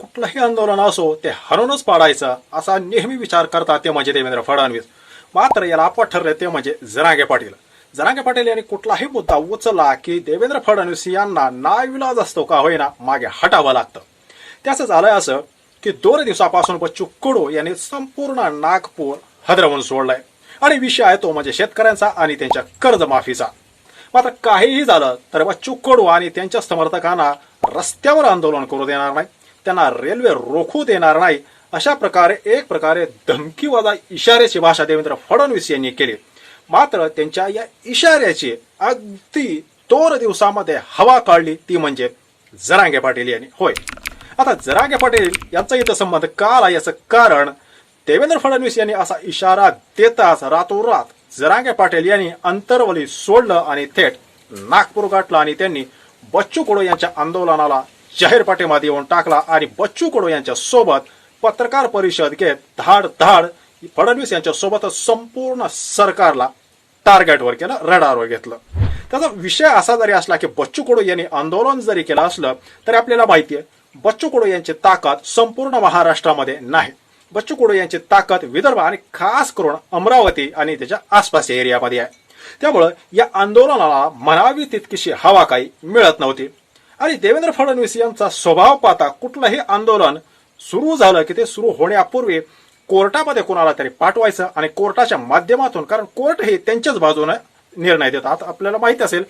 कुठलंही आंदोलन असो ते हरवूनच पाडायचं असा नेहमी विचार करतात ते म्हणजे देवेंद्र फडणवीस. मात्र याला अपवाद ठरले ते म्हणजे जरांगे पाटील. जरांगे पाटील यांनी कुठलाही मुद्दा उचलला की देवेंद्र फडणवीस यांना नाविलाज असतो का होईना मागे हटावं लागतं. त्याचं झालंय असं की दोन दिवसापासून बच्चू कडू यांनी संपूर्ण नागपूर हदरवून सोडलाय. आणि विषय आहे तो म्हणजे शेतकऱ्यांचा आणि त्यांच्या कर्जमाफीचा. मात्र काहीही झालं तर बच्चू कडू आणि त्यांच्या समर्थकांना रस्त्यावर आंदोलन करू देणार नाही त्यांना रेल्वे रोखू देणार नाही. अशा प्रकारे एक प्रकारे धमकीवादा इशाऱ्याची भाषा देवेंद्र फडणवीस यांनी केली. मात्र त्यांच्या या इशाऱ्याची अगदी दोन दिवसामध्ये हवा काढली ती म्हणजे जरांगे पाटील यांनी. होय. आता जरांगे पाटील यांचा इथं संबंध का आला याचं कारण देवेंद्र फडणवीस यांनी असा इशारा देताच रातोरात जरांगे पाटील यांनी अंतरवली सोडलं आणि थेट नागपूर गाठलं आणि त्यांनी बच्चू कडू यांच्या आंदोलनाला जाहीर पाठिंबा देऊन टाकला आणि बच्चू कडू यांच्या सोबत पत्रकार परिषद घेत धाड धाड फडणवीस यांच्या सोबतच संपूर्ण सरकारला टार्गेटवर केलं रडारवर घेतलं. त्याचा विषय असा जरी असला की बच्चू कडू यांनी आंदोलन जरी केलं असलं तरी आपल्याला माहिती आहे बच्चू कडू यांची ताकद संपूर्ण महाराष्ट्रामध्ये नाही. बच्चू कडू यांची ताकद विदर्भ आणि खास करून अमरावती आणि त्याच्या आसपासच्या एरियामध्ये आहे. त्यामुळं या आंदोलनाला म्हणावी तितकीशी हवा काही मिळत नव्हती. आणि देवेंद्र फडणवीस यांचा स्वभाव पाहता कुठलंही आंदोलन सुरू झालं की ते सुरू होण्यापूर्वी कोर्टामध्ये कोणाला तरी पाठवायचं आणि कोर्टाच्या माध्यमातून कारण कोर्ट हे त्यांच्याच बाजूने निर्णय देतात. आपल्याला माहीत असेल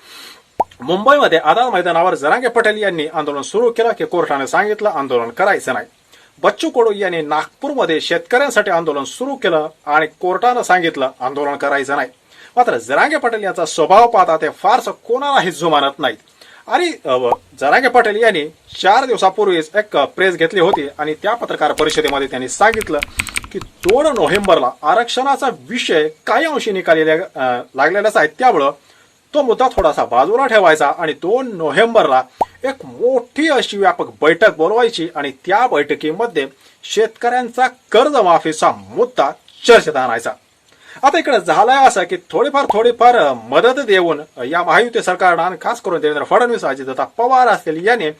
मुंबईमध्ये आझाद मैदानावर जरांगे पटेल यांनी आंदोलन सुरू केलं की कोर्टाने सांगितलं आंदोलन करायचं नाही. बच्चू कडू यांनी नागपूरमध्ये शेतकऱ्यांसाठी आंदोलन सुरू केलं आणि कोर्टानं सांगितलं आंदोलन करायचं नाही. मात्र जरांगे पटेल यांचा स्वभाव पाहता ते फारसं कोणालाही जुमानत नाहीत. आणि अ, जरांगे पटेल यांनी चार दिवसापूर्वीच एक प्रेस घेतली होती आणि त्या पत्रकार परिषदेमध्ये त्यांनी सांगितलं की दोन नोव्हेंबरला आरक्षणाचा विषय काही अंशी निकाली लागलेलाच आहे. त्यामुळं तो मुद्दा थोडासा बाजूला ठेवायचा आणि दोन नोव्हेंबरला एक मोठी अशी व्यापक बैठक बोलवायची आणि त्या बैठकीमध्ये शेतकऱ्यांचा कर्जमाफीचा मुद्दा चर्चेत आणायचा. आता इकडे झालाय असं की थोडीफार थोडीफार मदत देऊन या महायुती सरकारनं आणि खास करून देवेंद्र फडणवीस अजितदादा पवार असतील याने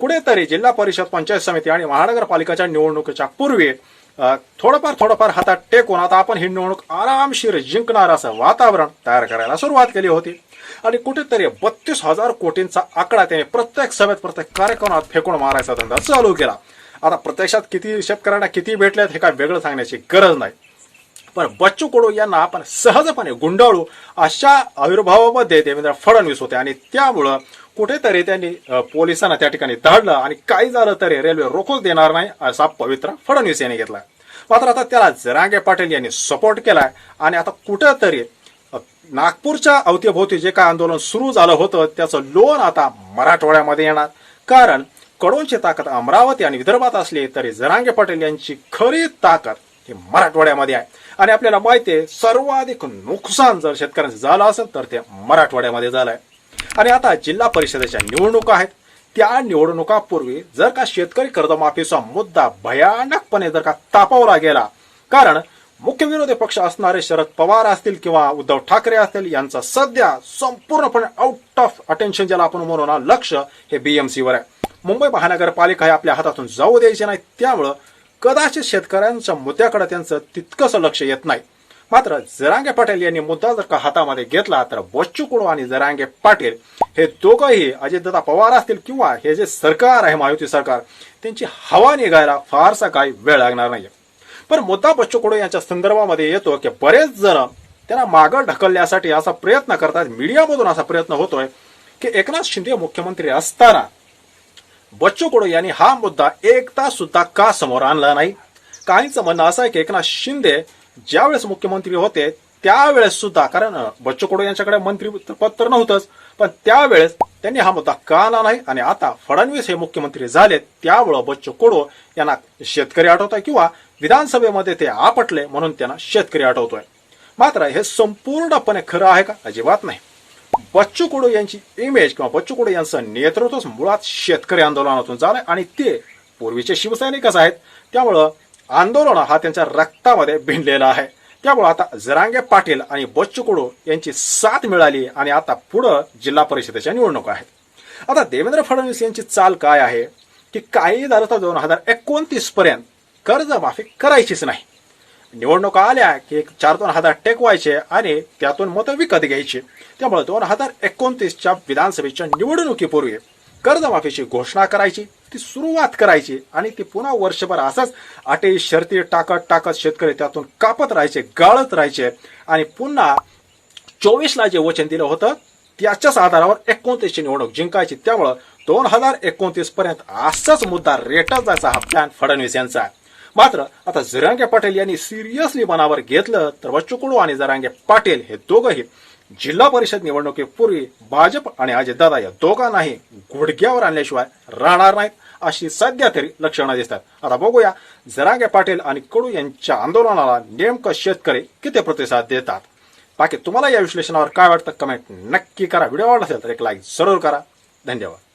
कुठेतरी जिल्हा परिषद पंचायत समिती आणि महानगरपालिकेच्या निवडणुकीच्या पूर्वी थोडंफार थोडंफार हातात टेकून आता आपण ही निवडणूक आरामशीर जिंकणार असं वातावरण तयार करायला सुरुवात केली होती. आणि कुठेतरी बत्तीस हजार कोटींचा आकडा त्याने प्रत्येक सभेत प्रत्येक कार्यक्रमात फेकून मारायचा धंदा चालू केला. आता प्रत्यक्षात किती शेतकऱ्यांना किती भेटल्यात हे काय वेगळं सांगण्याची गरज नाही. पण बच्चू कडू यांना आपण सहजपणे गुंडाळू अशा आविर्भावामध्ये देवेंद्र फडणवीस होते. आणि त्यामुळं कुठेतरी त्यांनी पोलिसांना त्या ठिकाणी धाडलं आणि काही झालं तरी रेल्वे रोखूच देणार नाही असा पवित्रा फडणवीस यांनी घेतला. मात्र आता त्याला जरांगे पाटील यांनी सपोर्ट केलाय आणि आता कुठेतरी नागपूरच्या अवतीभोवती जे काय आंदोलन सुरू झालं होतं त्याचं लोन आता मराठवाड्यामध्ये येणार. कारण कडोंची ताकद अमरावती आणि विदर्भात असली तरी जरांगे पाटील यांची खरी ताकद हे मराठवाड्यामध्ये आहे. आणि आपल्याला माहिती आहे सर्वाधिक नुकसान जर शेतकऱ्यांचं झालं असेल तर ते मराठवाड्यामध्ये झालं आहे आणि आता जिल्हा परिषदेच्या निवडणुका आहेत. त्या निवडणुकापूर्वी जर का शेतकरी कर्जमाफीचा मुद्दा भयानकपणे जर का तापवला गेला कारण मुख्य विरोधी पक्ष असणारे शरद पवार असतील किंवा उद्धव ठाकरे असतील यांचा सध्या संपूर्णपणे आउट ऑफ अटेन्शन ज्याला आपण म्हणू ना लक्ष हे बीएमसीवर आहे. मुंबई महानगरपालिका हे आपल्या हातातून जाऊ द्यायचे नाही. त्यामुळं कदाचित शेतकऱ्यांच्या मुद्द्याकडे त्यांचं तितकंसं लक्ष येत नाही. मात्र जरांगे पाटील यांनी मुद्दा जर का हातामध्ये घेतला तर बच्चू कुडू आणि जरांगे पाटील हे दोघंही अजितदादा पवार असतील किंवा हे जे सरकार आहे महायुती सरकार त्यांची हवा निघायला फारसा काही वेळ लागणार नाही पण मुद्दा बच्चू कुडू यांच्या संदर्भामध्ये येतो की बरेच जण त्यांना मागं ढकलण्यासाठी असा प्रयत्न करतात मीडियामधून असा प्रयत्न होतोय की एकनाथ शिंदे मुख्यमंत्री असताना बच्चू कडू यांनी हा मुद्दा एकदा सुद्धा का समोर आणला नाही? काहींचं म्हणणं असं आहे की एकनाथ शिंदे ज्यावेळेस मुख्यमंत्री होते त्यावेळेस सुद्धा कारण बच्चू कडू यांच्याकडे मंत्री पद तर नव्हतंच पण त्यावेळेस त्यांनी हा मुद्दा का आला नाही? आणि आता फडणवीस हे मुख्यमंत्री झाले त्यामुळं बच्चू कडू यांना शेतकरी आठवतोय किंवा विधानसभेमध्ये ते आपटले म्हणून त्यांना शेतकरी आठवतोय. मात्र हे संपूर्णपणे खरं आहे का? अजिबात नाही. बच्चू कडू यांची इमेज किंवा बच्चू कडू यांचं नेतृत्वच मुळात शेतकरी आंदोलनातून झालं आणि ते पूर्वीचे शिवसैनिकच आहेत. त्यामुळं आंदोलन हा त्यांच्या रक्तामध्ये भिनलेला आहे. त्यामुळं आता जरांगे पाटील आणि बच्चू कडू यांची साथ मिळाली आणि आता पुढं जिल्हा परिषदेच्या निवडणुका आहेत. आता देवेंद्र फडणवीस यांची चाल काय आहे? की काही झालं तर दोन हजार एकोणतीस पर्यंत कर्जमाफी करायचीच नाही. निवडणुका आल्या की एक चार दोन हजार टेकवायचे आणि त्यातून मतं विकत घ्यायची त्यामुळे दोन हजार एकोणतीसच्या विधानसभेच्या निवडणुकीपूर्वी कर्जमाफीची घोषणा करायची ती सुरुवात करायची आणि ती पुन्हा वर्षभर असंच अटी शर्ती टाकत टाकत शेतकरी त्यातून कापत राहायचे गाळत राहायचे आणि पुन्हा चोवीसला जे वचन दिलं होतं त्याच्याच आधारावर एकोणतीसची निवडणूक जिंकायची त्यामुळं दोन हजार एकोणतीस पर्यंत असाच मुद्दा रेटत जायचा हा प्लॅन फडणवीस यांचा आहे. मात्र आता जरांगे पाटील यांनी सिरियसली मनावर घेतलं तर बच्चू कडू आणि जरांगे पाटील हे दोघंही जिल्हा परिषद निवडणुकीपूर्वी भाजप आणि अजितदादा या दोघांनाही गुडघ्यावर आणल्याशिवाय राहणार नाहीत अशी सध्या तरी लक्षणं दिसतात. आता बघूया जरांगे पाटील आणि कडू यांच्या आंदोलनाला नेमकं शेतकरी किती प्रतिसाद देतात? बाकी तुम्हाला या विश्लेषणावर काय वाटतं? कमेंट नक्की करा. व्हिडिओ आवडला असेल तर एक लाईक जरूर करा. धन्यवाद.